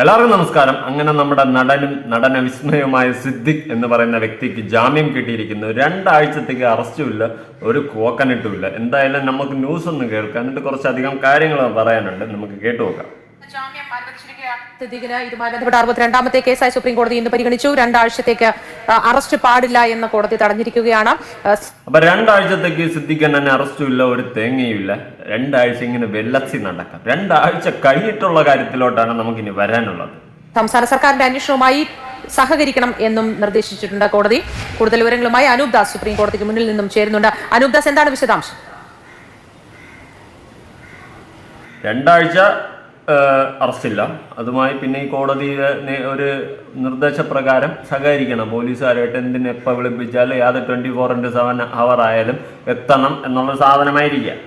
എല്ലാവർക്കും നമസ്കാരം. അങ്ങനെ നമ്മുടെ നടനും നടന വിസ്മയമായ സിദ്ദിഖ് എന്ന് പറയുന്ന വ്യക്തിക്ക് ജാമ്യം കിട്ടിയിരിക്കുന്നു. രണ്ടാഴ്ചത്തേക്ക് അറസ്റ്റുമില്ല ഒരു കോക്കനട്ടുമില്ല. എന്തായാലും നമുക്ക് ന്യൂസ് ഒന്ന് കേൾക്കാം. എന്നിട്ട് കുറച്ചധികം കാര്യങ്ങൾ പറയാനുണ്ട്. നമുക്ക് കേട്ടു നോക്കാം. ജാമ്യം സിദ്ദീഖിന് ഇതുമായി ബന്ധപ്പെട്ട അറുപത്തിരണ്ടാമത്തെ കേസായി സുപ്രീം കോടതി ഇന്ന് പരിഗണിച്ചു. രണ്ടാഴ്ചത്തേക്ക് അറസ്റ്റ് പാടില്ല എന്ന് കോടതി തടഞ്ഞിരിക്കുകയാണ്. അപ്പൊ രണ്ടാഴ്ചത്തേക്ക് സിദ്ധിക്കാൻ തന്നെ അറസ്റ്റുമില്ല ഒരു തേങ്ങയുമില്ല. രണ്ടാഴ്ച ഇങ്ങനെ വെല്ലത്തി നടക്കാം. രണ്ടാഴ്ച കഴിഞ്ഞിട്ടുള്ള കാര്യത്തിലോട്ടാണ് നമുക്കിനി വരാനുള്ളത്. സംസ്ഥാന സർക്കാരിന്റെ അന്വേഷണവുമായി സഹകരിക്കണം എന്നും നിർദ്ദേശിച്ചിട്ടുണ്ട് കോടതി. കൂടുതൽ വിവരങ്ങളുമായി അനൂപ് ദാസ് സുപ്രീം കോടതിക്ക് മുന്നിൽ നിന്നും ചേരുന്നുണ്ട്. അനൂപ് ദാസ് എന്താണ് വിശദാംശം? രണ്ടാഴ്ച അറസ്റ്റില്ല. അതുമായി പിന്നെ ഈ കോടതിയുടെ ഒരു നിർദ്ദേശപ്രകാരം സഹകരിക്കണം. പോലീസുകാരായിട്ട് എന്തിനെ എപ്പോൾ വിളിപ്പിച്ചാലും യാതൊരു twenty four into seven hour ആയാലും എത്തണം എന്നുള്ള സാധനമായിരിക്കാം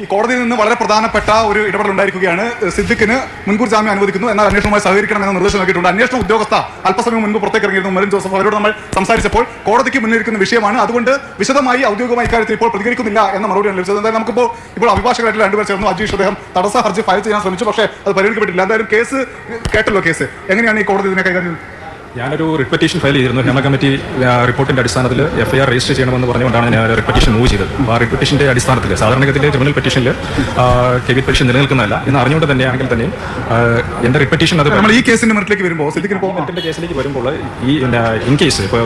ഈ കോടതിയിൽ നിന്ന് വളരെ പ്രധാനപ്പെട്ട ഒരു ഇടപെടൽ ഉണ്ടായിരിക്കുകയാണ്. സിദ്ദിഖിന് മുൻകൂർ ജാമ്യം അനുവദിക്കുന്നു എന്നാൽ അന്വേഷണവുമായി സഹകരിക്കണമെന്ന നിർദ്ദേശം നൽകിയിട്ടുണ്ട്. അന്വേഷണ ഉദ്യോഗസ്ഥ അല്പസമയം മുൻപ് പുറത്തേക്ക് ഇറങ്ങിയിരുന്നു മരിൻ ജോസഫ്. അവരോട് നമ്മൾ സംസാരിച്ചപ്പോൾ കോടതിക്ക് മുന്നിലിരിക്കുന്ന വിഷയമാണ്. അതുകൊണ്ട് വിശദമായി ഔദ്യോഗികമായി ഇക്കാര്യത്തിൽ ഇപ്പോൾ പ്രതികരിക്കുന്നില്ല എന്ന മറുപടിയാണ് ലഭിച്ചത്. എന്തായാലും നമുക്കിപ്പോൾ ഇപ്പോൾ അഭിഭാഷകരായിട്ട് രണ്ടുപേർ ചേർന്നു. അജീഷ് അദ്ദേഹം തടസ്സ ഹർജി ഫയൽ ചെയ്യാൻ ശ്രമിച്ചു. പക്ഷേ അത് പരിഗണിക്കപ്പെട്ടില്ല. എന്തായാലും കേസ് കേട്ടല്ലോ കേസ്. എങ്ങനെയാണ് ഈ കോടതി ഇതിനെ കൈകാര്യം? ഞാനൊരു റിപ്പറ്റീഷൻ ഫയൽ ചെയ്തിരുന്നു. ഹേമ കമ്മിറ്റി റിപ്പോർട്ടിന്റെ അടിസ്ഥാനത്തിൽ എഫ്ഐആർ രജിസ്റ്റർ ചെയ്യണമെന്ന് പറഞ്ഞുകൊണ്ടാണ് ഞാൻ റിപ്പറ്റീഷൻ മൂവ് ചെയ്തത്. അപ്പോൾ ആ റിപ്പറ്റീഷന്റെ അടിസ്ഥാനത്തിൽ സാധാരണഗതിയിലെ ക്രിമിനൽ പെറ്റീഷനിൽ കെവിൽ പെറ്റീഷൻ നിലനിൽക്കുന്നതല്ല. എന്ന് അറിഞ്ഞുകൊണ്ട് തന്നെയാണെങ്കിൽ തന്നെ എന്റെ റിപ്പറ്റീഷൻ അത് നമ്മൾ ഈ കേസിന്റെ മെറിറ്റിലേക്ക് വരുമ്പോൾ സിദ്ദിഖിന് പോകുമ്പോൾ കേസിലേക്ക് വരുമ്പോൾ ഈ ഇൻ കേസ് ഇപ്പോൾ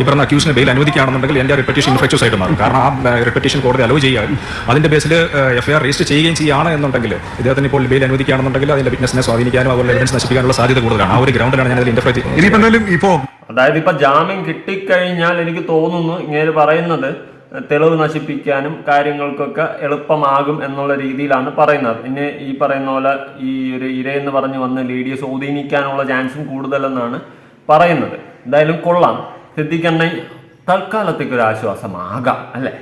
ഈ പറഞ്ഞ അക്യൂസിന് ബെയിൽ അനുവദിക്കുകയാണെന്നുണ്ടെങ്കിൽ എന്റെ റിപ്പറ്റീഷൻ ഇൻഫെക്ച്വസ് ആയിട്ട് മാറും. കാരണം ആ റിപ്പറ്റീഷൻ കോടതി അലോ ചെയ്യാൻ അതിന്റെ ബേസിൽ എഫ്ഐആർ രജിസ്റ്റർ ചെയ്യുകയും ചെയ്യുകയാണ് എന്നുണ്ടെങ്കിൽ ഇദ്ദേഹത്തിന് ഇപ്പോൾ ബെയിൽ അനുവദിക്കുകയാണെന്നുണ്ടെങ്കിൽ അതിന്റെ വിറ്റ്നസിനെ സ്വാധീനിക്കാനും അതുപോലെ എവിഡൻസ് നശിപ്പിക്കാനുള്ള സാധ്യത കൂടുതലാണ്. ആ ഒരു ഗ്രൗണ്ടിലാണ് ഞാൻ അതിൽ ഇനിയിപ്പോ എന്തായാലും ഇപ്പോ അതായത് ഇപ്പൊ ജാമ്യം കിട്ടിക്കഴിഞ്ഞാൽ എനിക്ക് തോന്നുന്നു ഇങ്ങനെ പറയുന്നത് തെളിവ് നശിപ്പിക്കാനും കാര്യങ്ങൾക്കൊക്കെ എളുപ്പമാകും എന്നുള്ള രീതിയിലാണ് പറയുന്നത്. പിന്നെ ഈ പറയുന്ന പോലെ ഈ ഒരു ഇരയെന്ന് പറഞ്ഞ് വന്ന് ലീഡിയെ സ്വാധീനിക്കാനുള്ള ചാൻസും കൂടുതലെന്നാണ് പറയുന്നത്. എന്തായാലും കൊള്ളാം. സിദ്ധിക്കണ്ണ തൽക്കാലത്തേക്ക് ഒരു ആശ്വാസമാകാം അല്ലേ?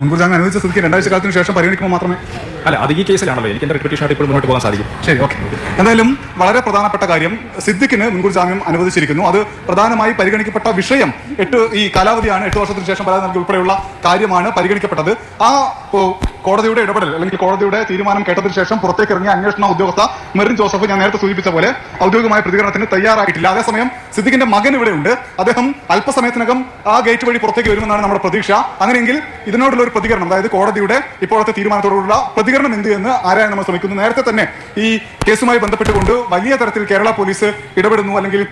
മുൻകൂർ അനുവദിച്ച സ്ഥിതിക്ക് രണ്ടാഴ്ച കാലത്തിന് ശേഷം പരിഗണിക്കുമ്പോൾ മാത്രമേ അല്ല അത് ഈ കേസിലാണല്ലോ. എനിക്ക് എന്റെ റിപ്പറ്റീഷനായിട്ട് ഇപ്പോൾ മുന്നോട്ട് പോകാൻ സാധിക്കും. ശരി ഓക്കെ. എന്തായാലും വളരെ പ്രധാനപ്പെട്ട കാര്യം സിദ്ദിഖിന് മുൻകൂർ ജാമ്യം അനുവദിച്ചിരിക്കുന്നു. അത് പ്രധാനമായി പരിഗണിക്കപ്പെട്ട വിഷയം എട്ട് ഈ കാലാവധിയാണ് എട്ട് വർഷത്തിന് ശേഷം പരാതി നൽകി ഉൾപ്പെടെയുള്ള കാര്യമാണ് പരിഗണിക്കപ്പെട്ടത്. ആ കോടതിയുടെ ഇടപെടൽ അല്ലെങ്കിൽ കോടതിയുടെ തീരുമാനം കേട്ടതിന് ശേഷം പുറത്തേക്ക് ഇറങ്ങിയ അന്വേഷണ ഉദ്യോഗസ്ഥ മെറിൻ ജോസഫ് ഞാൻ നേരത്തെ സൂചിപ്പിച്ച പോലെ ഔദ്യോഗികമായ പ്രതികരണത്തിന് തയ്യാറായിട്ടില്ല. അതേസമയം സിദ്ദിഖിന്റെ മകൻ ഇവിടെയുണ്ട്. അദ്ദേഹം അല്പസമയത്തിനകം ആ ഗേറ്റ് വഴി പുറത്തേക്ക് വരുമെന്നാണ് നമ്മുടെ പ്രതീക്ഷ. അങ്ങനെയെങ്കിൽ ഇതിനോടുള്ള ഒരു പ്രതികരണം അതായത് കോടതിയുടെ ഇപ്പോഴത്തെ തീരുമാനത്തോടുള്ള പ്രതികരണം എന്ത് എന്ന് ആരായാൻ നമ്മൾ ശ്രമിക്കുന്നു. നേരത്തെ തന്നെ ഈ കേസുമായി ബന്ധപ്പെട്ടുകൊണ്ട് വലിയ തരത്തിൽ കേരള പോലീസ് ഇടപെടുന്നു അല്ലെങ്കിൽ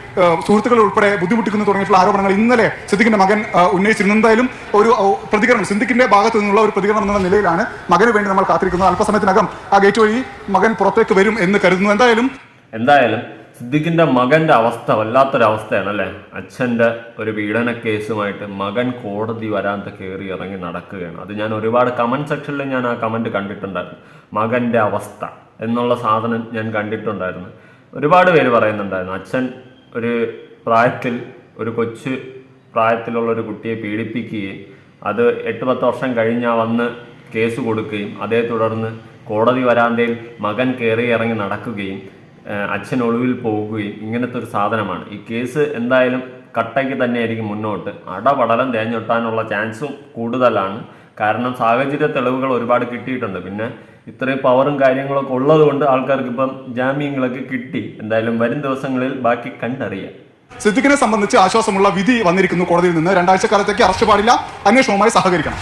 സുഹൃത്തുക്കൾ ഉൾപ്പെടെ ബുദ്ധിമുട്ടിക്കുന്നു തുടങ്ങിയിട്ടുള്ള ആരോപണങ്ങൾ ഇന്നലെ സിദ്ദിഖിന്റെ മകൻ ഉന്നയിച്ചിരുന്നു. എന്തായാലും ഒരു പ്രതികരണം സിദ്ദിഖിന്റെ ഭാഗത്തു നിന്നുള്ള ഒരു പ്രതികരണം എന്നുള്ള നിലയിലാണ് മകന് വേണ്ടി നമ്മൾ കാത്തിരിക്കുന്നത് അല്പസമയത്തിനകം ആ ഗേറ്റ് വഴി മകൻ പുറത്തേക്ക് വരും എന്ന് കരുതുന്നു. എന്തായാലും എന്തായാലും സിദ്ദിഖിന്റെ മകന്റെ അവസ്ഥ വല്ലാത്തൊരവസ്ഥയാണ് അല്ലേ അച്ഛന്റെ ഒരു പീഡന കേസുമായിട്ട് മകൻ കോടതി വരാന്ത കയറി ഇറങ്ങി നടക്കുകയാണ്. അത് ഞാൻ ഒരുപാട് കമന്റ് സെക്ഷനിൽ ഞാൻ ആ കമന്റ് കണ്ടിട്ടുണ്ടായിരുന്നു. മകന്റെ അവസ്ഥ എന്നുള്ള സാധനം ഞാൻ കണ്ടിട്ടുണ്ടായിരുന്നു. ഒരുപാട് പേര് പറയുന്നുണ്ടായിരുന്നു. അച്ഛൻ ഒരു പ്രായത്തിൽ ഒരു കൊച്ചു പ്രായത്തിലുള്ള ഒരു കുട്ടിയെ പീഡിപ്പിക്കുകയും അത് എട്ട് പത്ത് വർഷം കഴിഞ്ഞാൽ വന്ന് കേസ് കൊടുക്കുകയും അതേ തുടർന്ന് കോടതി വരാന്തയിൽ മകൻ കയറി ഇറങ്ങി നടക്കുകയും അച്ഛൻ ഒളിവിൽ പോവുകയും ഇങ്ങനത്തെ ഒരു സാധനമാണ്. ഈ കേസ് എന്തായാലും കട്ടയ്ക്ക് തന്നെയായിരിക്കും മുന്നോട്ട്. അടപടലം തേഞ്ഞൊട്ടാനുള്ള ചാൻസും കൂടുതലാണ്. കാരണം സാഹചര്യ തെളിവുകൾ ഒരുപാട് കിട്ടിയിട്ടുണ്ട്. പിന്നെ ഇത്രയും പവറും കാര്യങ്ങളൊക്കെ ഉള്ളത് കൊണ്ട് ആൾക്കാർക്ക് ഇപ്പം ജാമ്യങ്ങളൊക്കെ കിട്ടി. എന്തായാലും വരും ദിവസങ്ങളിൽ ബാക്കി കണ്ടറിയാം. സിദ്ദിഖിനെ സംബന്ധിച്ച് ആശ്വാസമുള്ള വിധി വന്നിരിക്കുന്നു കോടതിയിൽ നിന്ന്. രണ്ടാഴ്ച കാലത്തേക്ക് അറസ്റ്റ് പാടില്ല. അന്വേഷണവുമായി സഹകരിക്കണം.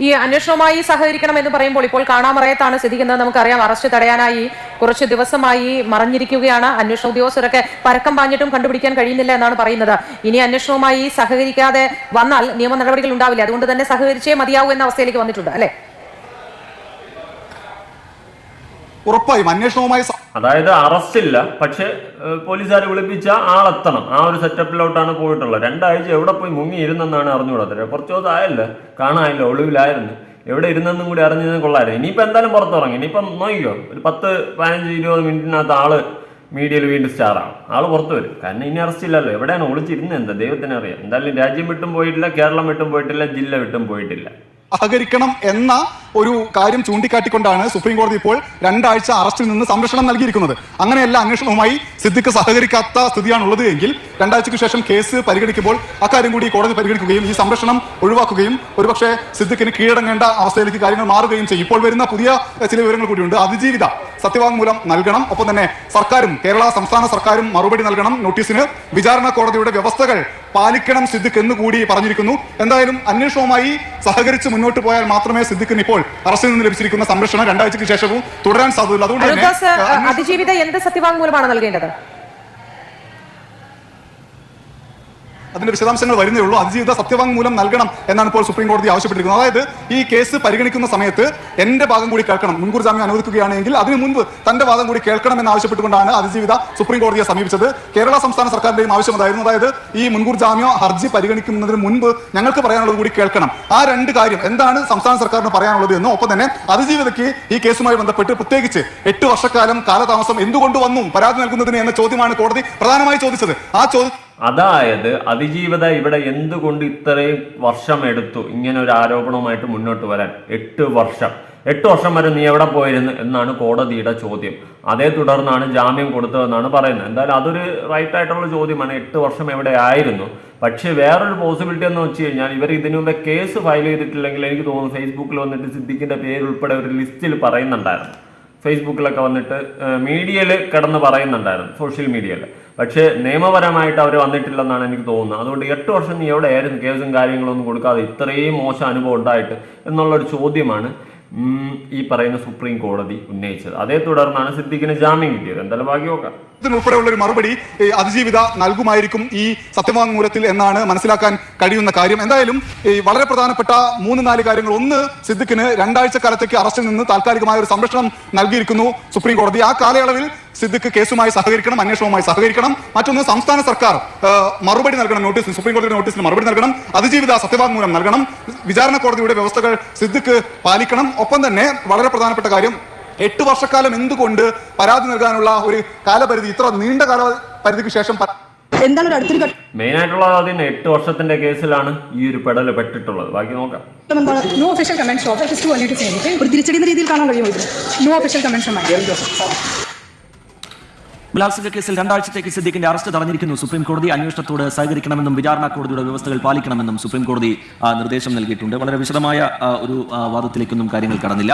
ഈ അന്വേഷണവുമായി സഹകരിക്കണം എന്ന് പറയുമ്പോൾ ഇപ്പോൾ കാണാമറയത്താണ് സ്ഥിതിക്കുന്നത് നമുക്കറിയാം അറസ്റ്റ് തടയാനായി കുറച്ച് ദിവസമായി മറിഞ്ഞിരിക്കുകയാണ്. അന്വേഷണ ഉദ്യോഗസ്ഥരൊക്കെ പരക്കം പാഞ്ഞിട്ടും കണ്ടുപിടിക്കാൻ കഴിയുന്നില്ല എന്നാണ് പറയുന്നത്. ഇനി അന്വേഷണവുമായി സഹകരിക്കാതെ വന്നാൽ നിയമ നടപടികൾ ഉണ്ടാവില്ല. അതുകൊണ്ട് തന്നെ സഹകരിച്ചേ മതിയാവൂ എന്ന അവസ്ഥയിലേക്ക് വന്നിട്ടുണ്ട് അല്ലെ? ഉറപ്പായും അന്വേഷണവുമായി അതായത് അറസ്റ്റില്ല പക്ഷെ പോലീസുകാർ വിളിപ്പിച്ച ആളെത്തണം. ആ ഒരു സെറ്റപ്പിലോട്ടാണ് പോയിട്ടുള്ളത്. രണ്ടാഴ്ച എവിടെ പോയി മുങ്ങി ഇരുന്നെന്നാണ് അറിഞ്ഞുകൂടാത്തത് കുറച്ച് ദിവസം ആയല്ലോ. കാണാനില്ല ഒളിവിലായിരുന്നു. എവിടെ ഇരുന്നെന്നും കൂടി അറിഞ്ഞത് കൊള്ളായിരുന്നു ഇനിയിപ്പോൾ എന്തായാലും പുറത്തിറങ്ങി ഇനിയിപ്പം നോക്കിക്കോ. ഒരു പത്ത് പതിനഞ്ച് ഇരുപത് മിനിറ്റിനകത്ത് ആൾ മീഡിയയിൽ വീണ്ടും സ്റ്റാറാണ് ആൾ പുറത്തു വരും. കാരണം ഇനി അറസ്റ്റ് ഇല്ലല്ലോ. എവിടെയാണ് ഒളിച്ചിരുന്നത് എന്താ? ദൈവത്തിന് അറിയാം. എന്തായാലും രാജ്യം വിട്ടും പോയിട്ടില്ല കേരളം വിട്ടും പോയിട്ടില്ല ജില്ല വിട്ടും പോയിട്ടില്ല. സഹകരിക്കണം എന്ന ഒരു കാര്യം ചൂണ്ടിക്കാട്ടിക്കൊണ്ടാണ് സുപ്രീം കോടതി ഇപ്പോൾ രണ്ടാഴ്ച അറസ്റ്റിൽ നിന്ന് സംരക്ഷണം നൽകിയിരിക്കുന്നത്. അങ്ങനെയല്ല അന്വേഷണവുമായി സിദ്ദിഖ് സഹകരിക്കാത്ത സ്ഥിതിയാണുള്ളത് എങ്കിൽ രണ്ടാഴ്ചയ്ക്ക് ശേഷം കേസ് പരിഗണിക്കുമ്പോൾ അക്കാര്യം കൂടി കോടതി പരിഗണിക്കുകയും ഈ സംരക്ഷണം ഒഴിവാക്കുകയും ഒരുപക്ഷെ സിദ്ദിഖിന് കീഴടങ്ങേണ്ട അവസ്ഥയിലേക്ക് കാര്യങ്ങൾ മാറുകയും ചെയ്യും. ഇപ്പോൾ വരുന്ന പുതിയ ചില വിവരങ്ങൾ കൂടിയുണ്ട്. അതിജീവിത സത്യവാങ്മൂലം നൽകണം. ഒപ്പം തന്നെ സർക്കാരും കേരള സംസ്ഥാന സർക്കാരും മറുപടി നൽകണം. നോട്ടീസിന് വിചാരണ കോടതിയുടെ വ്യവസ്ഥകൾ പാലിക്കണം സിദ്ദിഖ് എന്ന് കൂടി പറഞ്ഞിരിക്കുന്നു. എന്തായാലും അന്വേഷണവുമായി സഹകരിച്ച് മുന്നോട്ട് പോയാൽ മാത്രമേ സിദ്ദിഖിന് ഇപ്പോൾ അറസ്റ്റിൽ നിന്ന് ലഭിച്ചിരിക്കുന്ന സംരക്ഷണം രണ്ടാഴ്ചയ്ക്ക് ശേഷവും തുടരാൻ സാധ്യതയുള്ളൂ. അതുകൊണ്ട് അതിജീവിത എന്ത് സത്യവാങ്മൂലമാണ് നൽകേണ്ടത്? അതിന്റെ വിശദാംശങ്ങൾ വരുന്നേ ഉള്ളൂ. അതിജീവിത സത്യവാങ്മൂലം നൽകണം എന്നാണ് ഇപ്പോൾ സുപ്രീം കോടതി ആവശ്യപ്പെട്ടിരിക്കുന്നത്. അതായത് ഈ കേസ് പരിഗണിക്കുന്ന സമയത്ത് എന്റെ ഭാഗം കൂടി കേൾക്കണം. മുൻകൂർ ജാമ്യം അനുവദിക്കുകയാണെങ്കിൽ അതിനു മുൻപ് തന്റെ വാദം കൂടി കേൾക്കണം എന്ന് ആവശ്യപ്പെട്ടുകൊണ്ടാണ് അതിജീവിത സുപ്രീം കോടതിയെ സമീപിച്ചത്. കേരള സംസ്ഥാന സർക്കാരിന്റെയും ആവശ്യം അതായിരുന്നു. അതായത് ഈ മുൻകൂർ ജാമ്യം ഹർജി പരിഗണിക്കുന്നതിന് മുൻപ് ഞങ്ങൾക്ക് പറയാനുള്ളത് കൂടി കേൾക്കണം. ആ രണ്ട് കാര്യം എന്താണ് സംസ്ഥാന സർക്കാരിന് പറയാനുള്ളത് എന്നും ഒപ്പം തന്നെ അതിജീവിതയ്ക്ക് ഈ കേസുമായി ബന്ധപ്പെട്ട് പ്രത്യേകിച്ച് എട്ട് വർഷക്കാലം കാലതാമസം എന്തുകൊണ്ട് വന്നു? പരാതി നൽകുന്നതിന് എന്ന ചോദ്യമാണ് കോടതി പ്രധാനമായി ചോദിച്ചത്. ആ ചോദ്യം അതായത് അതിജീവിത ഇവിടെ എന്തുകൊണ്ട് ഇത്രയും വർഷം എടുത്തു? ഇങ്ങനെ ഒരു ആരോപണവുമായിട്ട് മുന്നോട്ട് വരാൻ എട്ട് വർഷം. എട്ട് വർഷം വരെ നീ എവിടെ പോയിരുന്നു എന്നാണ് കോടതിയുടെ ചോദ്യം. അതേ തുടർന്നാണ് ജാമ്യം കൊടുത്തതെന്നാണ് പറയുന്നത്. എന്തായാലും അതൊരു റൈറ്റ് ആയിട്ടുള്ള ചോദ്യമാണ്. എട്ട് വർഷം എവിടെ ആയിരുന്നു? പക്ഷേ വേറൊരു പോസിബിലിറ്റി എന്ന് വെച്ച് കഴിഞ്ഞാൽ ഇവർ ഇതിനു മുമ്പ് കേസ് ഫയൽ ചെയ്തിട്ടില്ലെങ്കിൽ എനിക്ക് തോന്നുന്നു ഫേസ്ബുക്കിൽ വന്നിട്ട് സിദ്ദിഖിന്റെ പേര് ഉൾപ്പെടെ ഒരു ലിസ്റ്റിൽ പറയുന്നുണ്ടായിരുന്നു. ഫേസ്ബുക്കിലൊക്കെ വന്നിട്ട് മീഡിയയിൽ കിടന്ന് പറയുന്നുണ്ടായിരുന്നു സോഷ്യൽ മീഡിയയിൽ പക്ഷേ നിയമപരമായിട്ട് അവർ വന്നിട്ടില്ലെന്നാണ് എനിക്ക് തോന്നുന്നത്. അതുകൊണ്ട് എട്ട് വർഷം നീ എവിടെയായിരുന്നു കേസും കാര്യങ്ങളൊന്നും കൊടുക്കാതെ ഇത്രയും മോശം അനുഭവം ഉണ്ടായിട്ട് എന്നുള്ളൊരു ചോദ്യമാണ് ഈ പറയുന്ന സുപ്രീം കോടതി ഉന്നയിച്ചത്. അതേ തുടർന്നാണ് സിദ്ദിഖിന് ജാമ്യം കിട്ടിയത്. എന്തായാലും ബാക്കി നോക്കാം. ഉൾപ്പെടെയുള്ള ഒരു മറുപടി അതിജീവിത നൽകുമായിരിക്കും ഈ സത്യവാങ്മൂലത്തിൽ എന്നാണ് മനസ്സിലാക്കാൻ കഴിയുന്ന കാര്യം. എന്തായാലും വളരെ പ്രധാനപ്പെട്ട മൂന്ന് നാല് കാര്യങ്ങൾ. ഒന്ന് സിദ്ദിഖിന് രണ്ടാഴ്ച കാലത്തേക്ക് അറസ്റ്റിൽ നിന്ന് താൽക്കാലികമായ ഒരു സംരക്ഷണം നൽകിയിരിക്കുന്നു സുപ്രീം കോടതി ആ കാലയളവിൽ സിദ്ദിഖ് കേസുമായി സഹകരിക്കണം അന്വേഷണവുമായി സഹകരിക്കണം. മറ്റൊന്ന് സംസ്ഥാന സർക്കാർ മറുപടി നൽകണം നോട്ടീസിന് സുപ്രീം കോടതിയുടെ നോട്ടീസിന് മറുപടി നൽകണം. അതിജീവിത സത്യവാങ്മൂലം നൽകണം. വിചാരണ കോടതിയുടെ വ്യവസ്ഥകൾ സിദ്ദിഖ് പാലിക്കണം. ഒപ്പം തന്നെ വളരെ പ്രധാനപ്പെട്ട കാര്യം എട്ട് വർഷക്കാലം എന്തുകൊണ്ട് പരാതി നൽകാനുള്ള ഒരു കാലപരിധി ഇത്ര നീണ്ട കാലപരിധിക്ക് ശേഷം എന്താണ് ഒരു അടുത്തൊരു മെയിൻ ആയിട്ടുള്ള ആദ്യം എട്ട് വർഷത്തിന്റെ കേസിലാണ് ഈ ഒരു പെടൽ പെട്ടിട്ടുള്ളത്. ബാക്കി നോക്കാം. to only to say anything. ഒരു തിരിച്ചടിയുന്ന രീതിയിൽ കാണാൻ കഴിയുമോ ഇത്? No official ബലാത്സംഗ കേസിൽ രണ്ടാഴ്ചത്തേക്ക് സിദ്ദീഖിന്റെ അറസ്റ്റ് തടഞ്ഞിരിക്കുന്നു. സുപ്രീം കോടതി അന്വേഷണത്തോട് സഹകരിക്കണമെന്നും വിചാരണ കോടതിയുടെ വ്യവസ്ഥകൾ പാലിക്കണമെന്നും സുപ്രീം കോടതി നിർദ്ദേശം നൽകിയിട്ടുണ്ട്. വളരെ വിശദമായ ഒരു വാദത്തിലേക്കൊന്നും കാര്യങ്ങൾ കടന്നില്ല.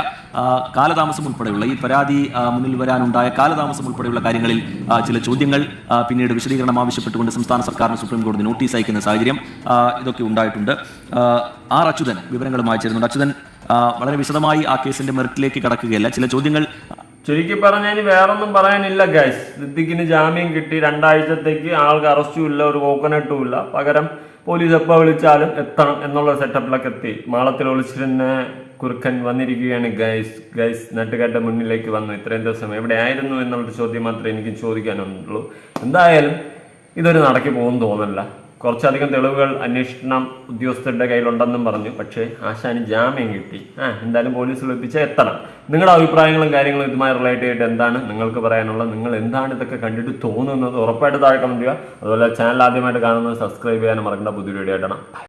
കാലതാമസം ഉൾപ്പെടെയുള്ള ഈ പരാതി മുന്നിൽ വരാനുണ്ടായ കാലതാമസം ഉൾപ്പെടെയുള്ള കാര്യങ്ങളിൽ ചില ചോദ്യങ്ങൾ പിന്നീട് വിശദീകരണം ആവശ്യപ്പെട്ടുകൊണ്ട് സംസ്ഥാന സർക്കാരിന് സുപ്രീം കോടതി നോട്ടീസ് അയക്കുന്ന സാഹചര്യം ഇതൊക്കെ ഉണ്ടായിട്ടുണ്ട്. ആർ അച്യുതൻ വിവരങ്ങളും അയച്ചിരുന്നുണ്ട് അച്യുതൻ വളരെ വിശദമായി ആ കേസിന്റെ മെറിറ്റിലേക്ക് കടക്കുകയല്ല. ചില ചോദ്യങ്ങൾ ചുരുക്കി പറഞ്ഞാൽ വേറൊന്നും പറയാനില്ല ഗൈസ് സിദ്ദിഖിന് ജാമ്യം കിട്ടി. രണ്ടാഴ്ചത്തേക്ക് ആൾക്ക് അറസ്റ്റും ഇല്ല ഒരു കോക്കനട്ടും ഇല്ല. പകരം പോലീസ് എപ്പോൾ വിളിച്ചാലും എത്തണം എന്നുള്ള സെറ്റപ്പിലൊക്കെ എത്തി. മാളത്തിൽ ഒളിച്ചിരുന്ന കുറുക്കൻ വന്നിരിക്കുകയാണ് ഗൈസ് ഗൈസ് നെട്ടുകാരുടെ മുന്നിലേക്ക് വന്നു. ഇത്രയും ദിവസം എവിടെ ആയിരുന്നു എന്നുള്ളൊരു ചോദ്യം മാത്രമേ എനിക്ക് ചോദിക്കാനുള്ളൂ. എന്തായാലും ഇതൊരു നടക്കി പോകുമെന്ന് തോന്നല്ല കുറച്ചധികം തെളിവുകൾ അന്വേഷണം ഉദ്യോഗസ്ഥരുടെ കയ്യിലുണ്ടെന്നും പറഞ്ഞു. പക്ഷേ ആശാന് ജാമ്യം കിട്ടി. ആ എന്തായാലും പോലീസ് വിളിപ്പിച്ച് എത്തണം. നിങ്ങളുടെ അഭിപ്രായങ്ങളും കാര്യങ്ങളും ഇതുമായി റിലേറ്റ് ചെയ്തിട്ട് എന്താണ്? നിങ്ങൾക്ക് പറയാനുള്ളത് നിങ്ങൾ എന്താണ് ഇതൊക്കെ കണ്ടിട്ട് തോന്നുന്നത്? ഉറപ്പായിട്ട് താഴെ കമന്റ് ചെയ്യുക. അതുപോലെ ചാനൽ ആദ്യമായിട്ട് കാണുന്നത് സബ്സ്ക്രൈബ് ചെയ്യാനും മറക്കേണ്ട. പുതിയ വീഡിയോ ആയിട്ടാണ്